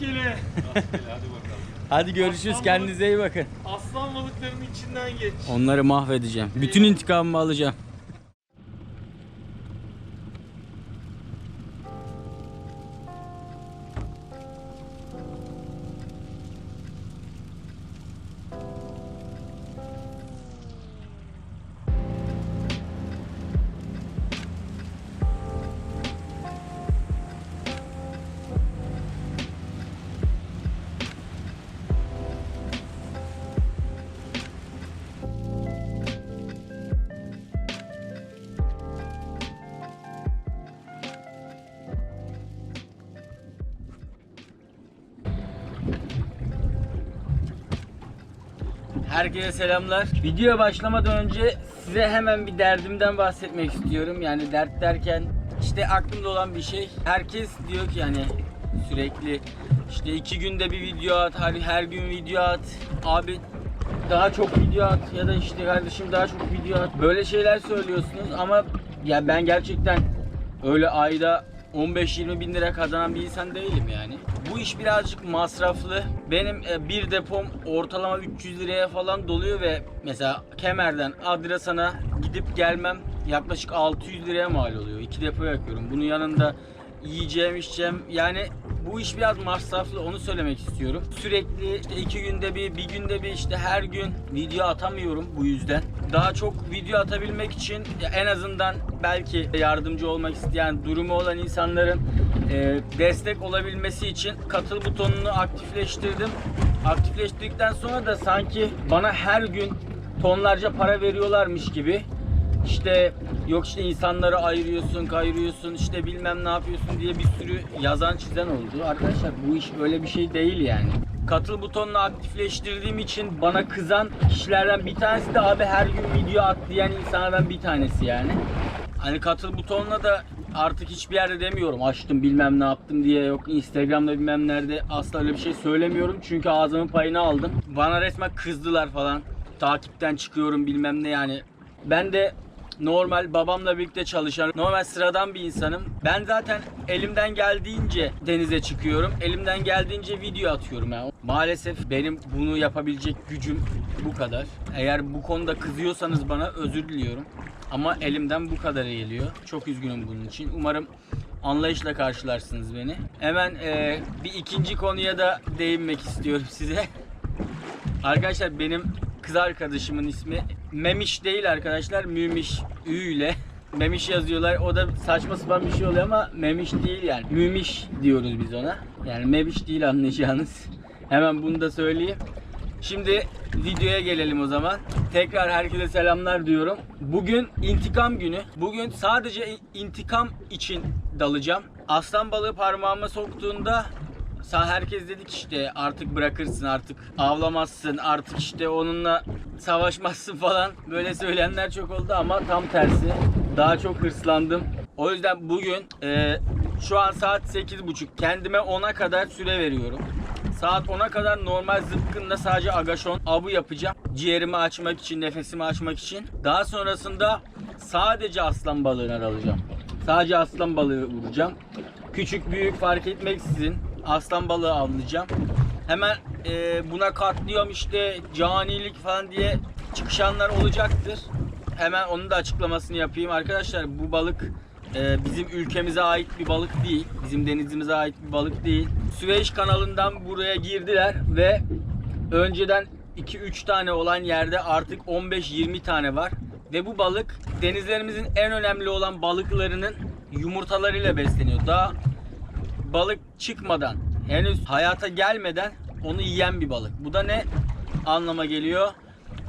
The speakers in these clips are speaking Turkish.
Rastgele. Rastgele hadi bakalım. Hadi görüşürüz. Aslan Kendinize iyi bakın. Aslan balıklarının içinden geç. Onları mahvedeceğim. Bütün intikamımı alacağım. Herkese selamlar. Videoya başlamadan önce size hemen bir derdimden bahsetmek istiyorum. Yani dert derken işte aklımda olan bir şey. Herkes diyor ki yani sürekli işte iki günde bir video at, her, gün video at. Abi daha çok video at ya da işte kardeşim daha çok video at. Böyle şeyler söylüyorsunuz ama ya ben gerçekten öyle ayda 15-20 bin lira kazanan bir insan değilim yani. Bu iş birazcık masraflı. Benim e, bir depom ortalama 300 liraya falan doluyor ve mesela Kemer'den Adrasan'a gidip gelmem yaklaşık 600 liraya mal oluyor. İki depo yakıyorum. Bunun yanında yiyeceğim, içeceğim. Yani bu iş biraz masraflı onu söylemek istiyorum. Sürekli işte iki günde bir, bir günde bir işte her gün video atamıyorum bu yüzden. Daha çok video atabilmek için en azından belki yardımcı olmak isteyen durumu olan insanların e, destek olabilmesi için katıl butonunu aktifleştirdim. Aktifleştirdikten sonra da sanki bana her gün tonlarca para veriyorlarmış gibi işte yok işte insanları ayırıyorsun, kayırıyorsun, işte bilmem ne yapıyorsun diye bir sürü yazan çizen oldu. Arkadaşlar bu iş öyle bir şey değil yani. Katıl butonunu aktifleştirdiğim için bana kızan kişilerden bir tanesi de abi her gün video at diyen insanlardan bir tanesi yani. Hani katıl butonuna da artık hiçbir yerde demiyorum açtım bilmem ne yaptım diye yok Instagram'da bilmem nerede asla öyle bir şey söylemiyorum çünkü ağzımın payını aldım. Bana resmen kızdılar falan. Takipten çıkıyorum bilmem ne yani. Ben de normal babamla birlikte çalışan normal sıradan bir insanım. Ben zaten elimden geldiğince denize çıkıyorum. Elimden geldiğince video atıyorum yani. Maalesef benim bunu yapabilecek gücüm bu kadar. Eğer bu konuda kızıyorsanız bana özür diliyorum. Ama elimden bu kadar geliyor. Çok üzgünüm bunun için. Umarım anlayışla karşılarsınız beni. Hemen eee, bir ikinci konuya da değinmek istiyorum size. Arkadaşlar benim kız arkadaşımın ismi Memiş değil arkadaşlar. Mümiş Ü ile Memiş yazıyorlar. O da saçma sapan bir şey oluyor ama Memiş değil yani. Mümiş diyoruz biz ona. Yani Memiş değil anlayacağınız. Hemen bunu da söyleyeyim. Şimdi videoya gelelim o zaman. Tekrar herkese selamlar diyorum. Bugün intikam günü. Bugün sadece intikam için dalacağım. Aslan balığı parmağıma soktuğunda Herkes dedik işte artık bırakırsın artık avlamazsın artık işte onunla savaşmazsın falan böyle söyleyenler çok oldu ama tam tersi daha çok hırslandım. O yüzden bugün e, şu an saat 8.30 kendime 10'a kadar süre veriyorum. Saat 10'a kadar normal zıpkınla sadece agaşon avı yapacağım. Ciğerimi açmak için, nefesimi açmak için. Daha sonrasında sadece aslan balığına dalacağım. Sadece aslan balığı vuracağım. Küçük büyük fark etmeksizin aslan balığı avlayacağım. Hemen e, buna katlıyorum işte canilik falan diye çıkışanlar olacaktır. Hemen onun da açıklamasını yapayım. Arkadaşlar bu balık e, bizim ülkemize ait bir balık değil. Bizim denizimize ait bir balık değil. Süveyş kanalından buraya girdiler ve önceden 2-3 tane olan yerde artık 15-20 tane var. Ve bu balık denizlerimizin en önemli olan balıklarının yumurtalarıyla besleniyor. Daha balık çıkmadan, henüz hayata gelmeden onu yiyen bir balık. Bu da ne anlama geliyor?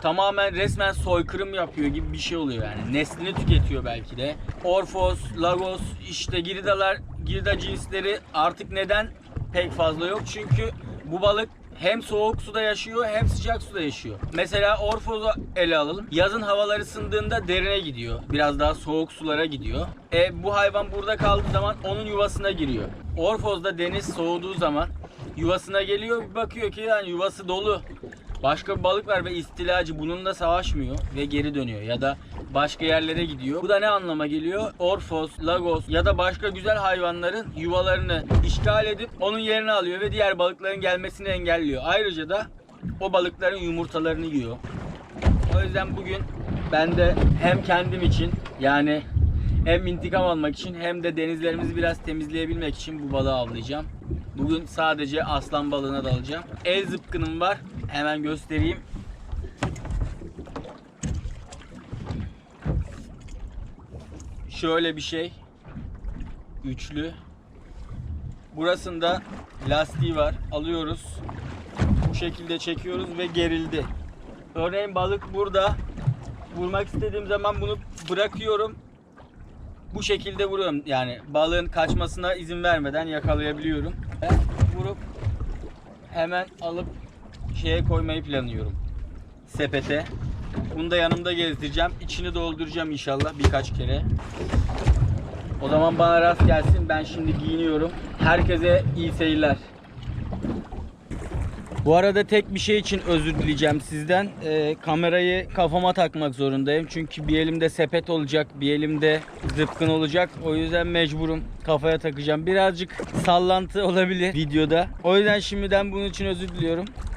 Tamamen resmen soykırım yapıyor gibi bir şey oluyor yani. Neslini tüketiyor belki de. Orfos, Lagos, işte giridalar, girida cinsleri artık neden pek fazla yok? Çünkü bu balık hem soğuk suda yaşıyor hem sıcak suda yaşıyor. Mesela Orfoz'u ele alalım. Yazın havalar ısındığında derine gidiyor. Biraz daha soğuk sulara gidiyor. E, bu hayvan burada kaldığı zaman onun yuvasına giriyor. Orfoz'da deniz soğuduğu zaman yuvasına geliyor bir bakıyor ki yani yuvası dolu. Başka bir balık var ve istilacı bununla savaşmıyor ve geri dönüyor. Ya da başka yerlere gidiyor. Bu da ne anlama geliyor? Orfos, Lagos ya da başka güzel hayvanların yuvalarını işgal edip onun yerini alıyor ve diğer balıkların gelmesini engelliyor. Ayrıca da o balıkların yumurtalarını yiyor. O yüzden bugün ben de hem kendim için yani hem intikam almak için hem de denizlerimizi biraz temizleyebilmek için bu balığı avlayacağım. Bugün sadece aslan balığına dalacağım. El zıpkınım var. Hemen göstereyim. Şöyle bir şey. Üçlü. Burasında lastiği var. Alıyoruz. Bu şekilde çekiyoruz ve gerildi. Örneğin balık burada. Vurmak istediğim zaman bunu bırakıyorum. Bu şekilde vuruyorum. Yani balığın kaçmasına izin vermeden yakalayabiliyorum. Vurup hemen alıp şeye koymayı planlıyorum. Sepete. Bunu da yanımda gezdireceğim. İçini dolduracağım inşallah birkaç kere. O zaman bana rast gelsin. Ben şimdi giyiniyorum. Herkese iyi seyirler. Bu arada tek bir şey için özür dileyeceğim sizden. Ee, kamerayı kafama takmak zorundayım. Çünkü bir elimde sepet olacak, bir elimde zıpkın olacak. O yüzden mecburum kafaya takacağım. Birazcık sallantı olabilir videoda. O yüzden şimdiden bunun için özür diliyorum.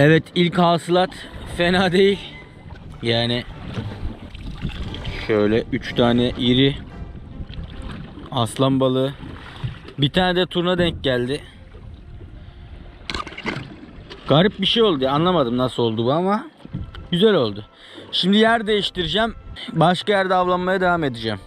Evet ilk hasılat fena değil. Yani şöyle 3 tane iri aslan balığı. Bir tane de turna denk geldi. Garip bir şey oldu. Anlamadım nasıl oldu bu ama güzel oldu. Şimdi yer değiştireceğim. Başka yerde avlanmaya devam edeceğim.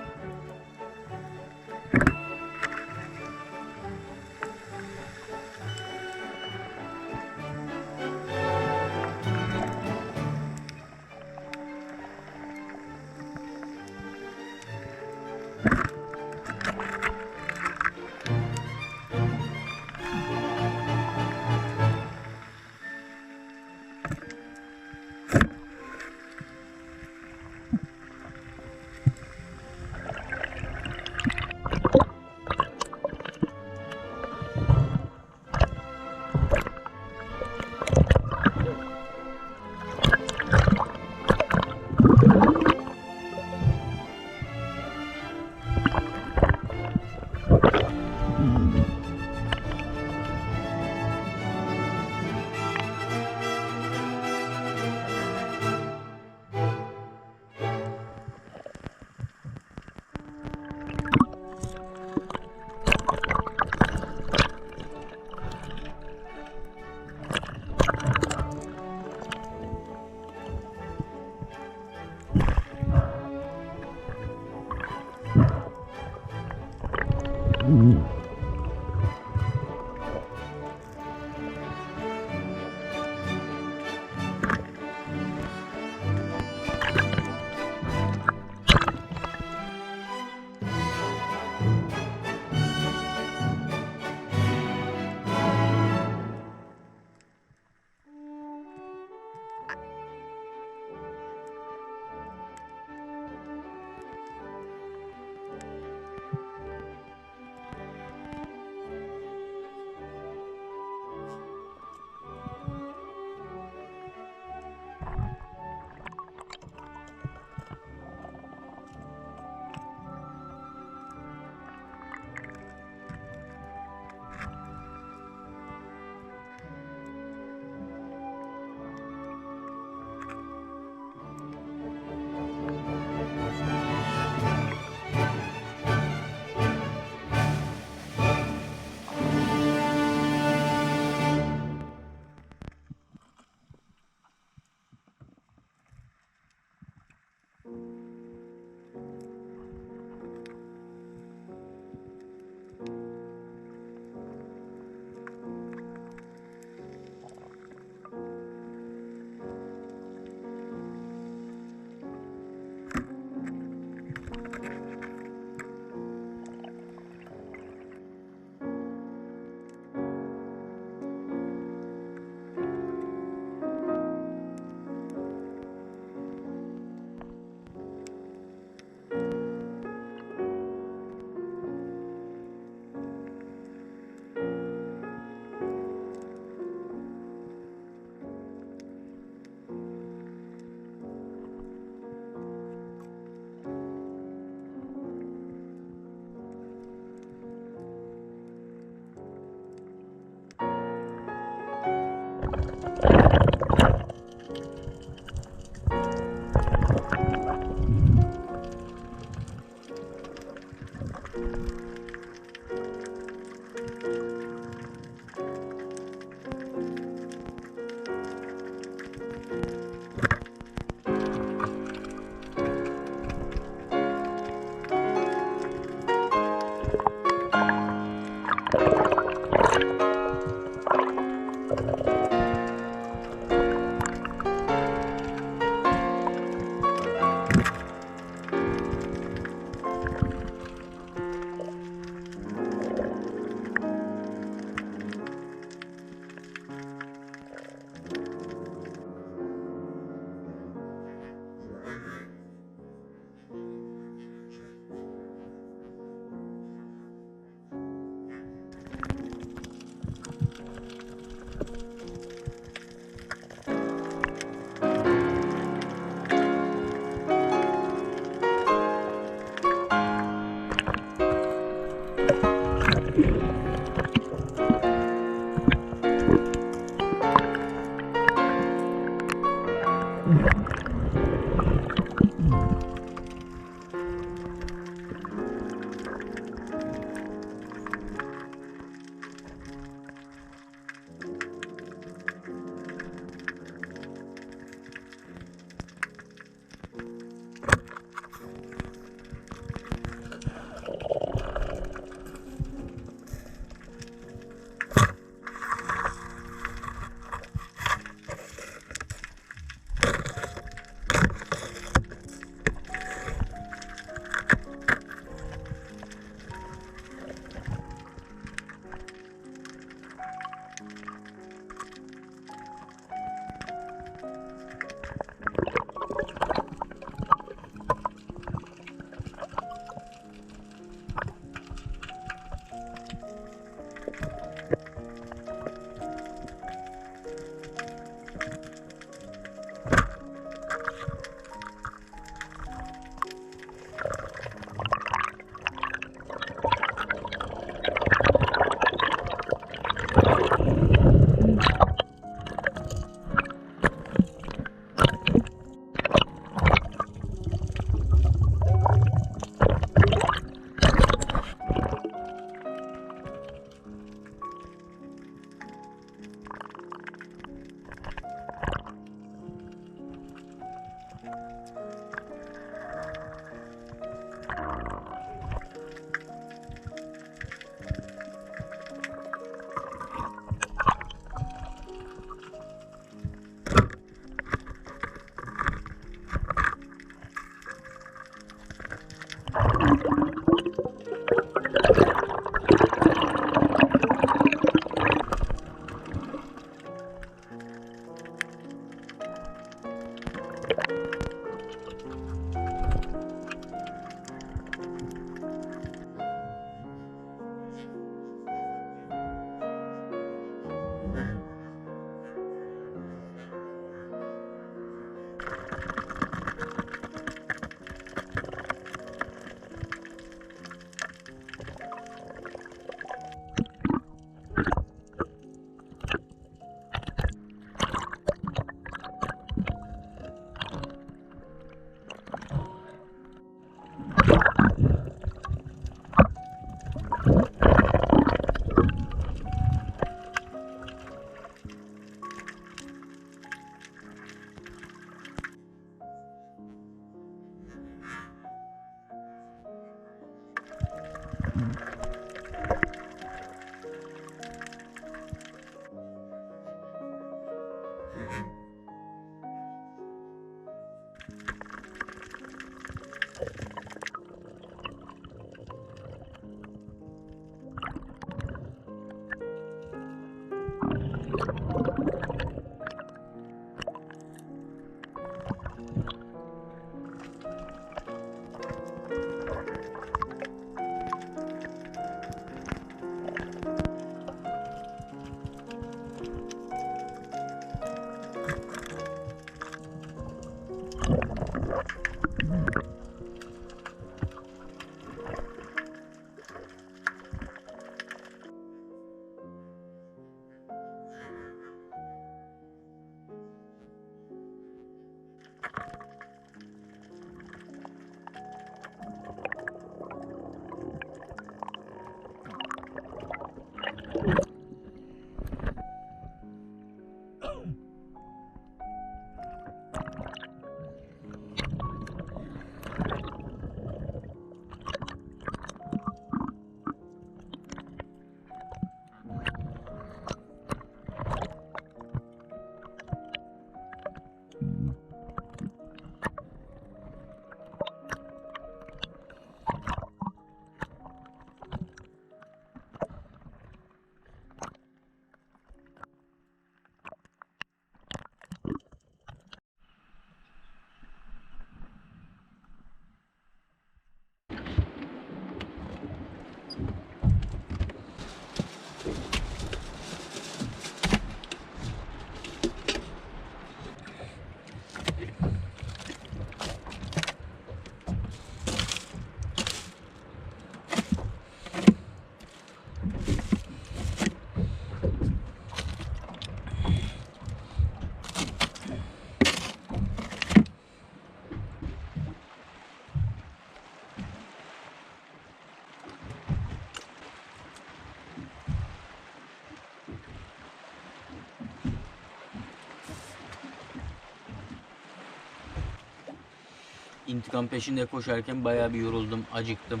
İntikam peşinde koşarken bayağı bir yoruldum, acıktım.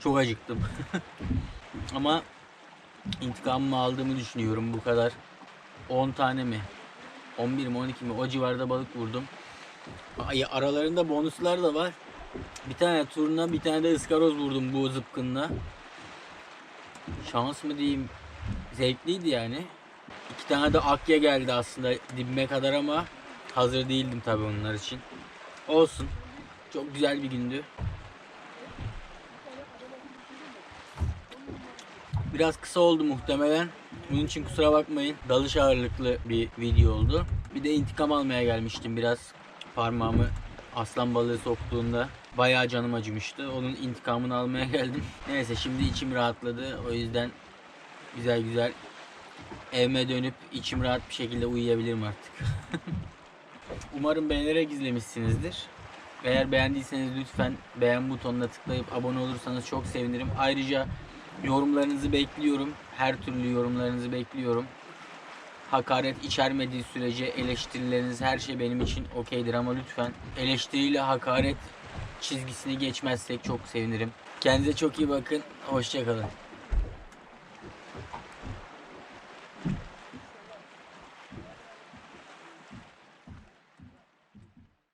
Çok acıktım. Ama intikamımı aldığımı düşünüyorum bu kadar. 10 tane mi? 11 mi 12 mi o civarda balık vurdum. Ay, aralarında bonuslar da var. Bir tane turna bir tane de ıskaroz vurdum bu zıpkınla. Şans mı diyeyim zevkliydi yani. İki tane de akya geldi aslında dibime kadar ama hazır değildim tabii onlar için. Olsun. Çok güzel bir gündü. Biraz kısa oldu muhtemelen. Bunun için kusura bakmayın. Dalış ağırlıklı bir video oldu. Bir de intikam almaya gelmiştim biraz. Parmağımı aslan balığı soktuğunda bayağı canım acımıştı. Onun intikamını almaya geldim. Neyse şimdi içim rahatladı. O yüzden güzel güzel evime dönüp içim rahat bir şekilde uyuyabilirim artık. Umarım beğenerek izlemişsinizdir. Eğer beğendiyseniz lütfen beğen butonuna tıklayıp abone olursanız çok sevinirim. Ayrıca yorumlarınızı bekliyorum. Her türlü yorumlarınızı bekliyorum. Hakaret içermediği sürece eleştirileriniz her şey benim için okeydir ama lütfen eleştiriyle hakaret çizgisini geçmezsek çok sevinirim. Kendinize çok iyi bakın. Hoşçakalın.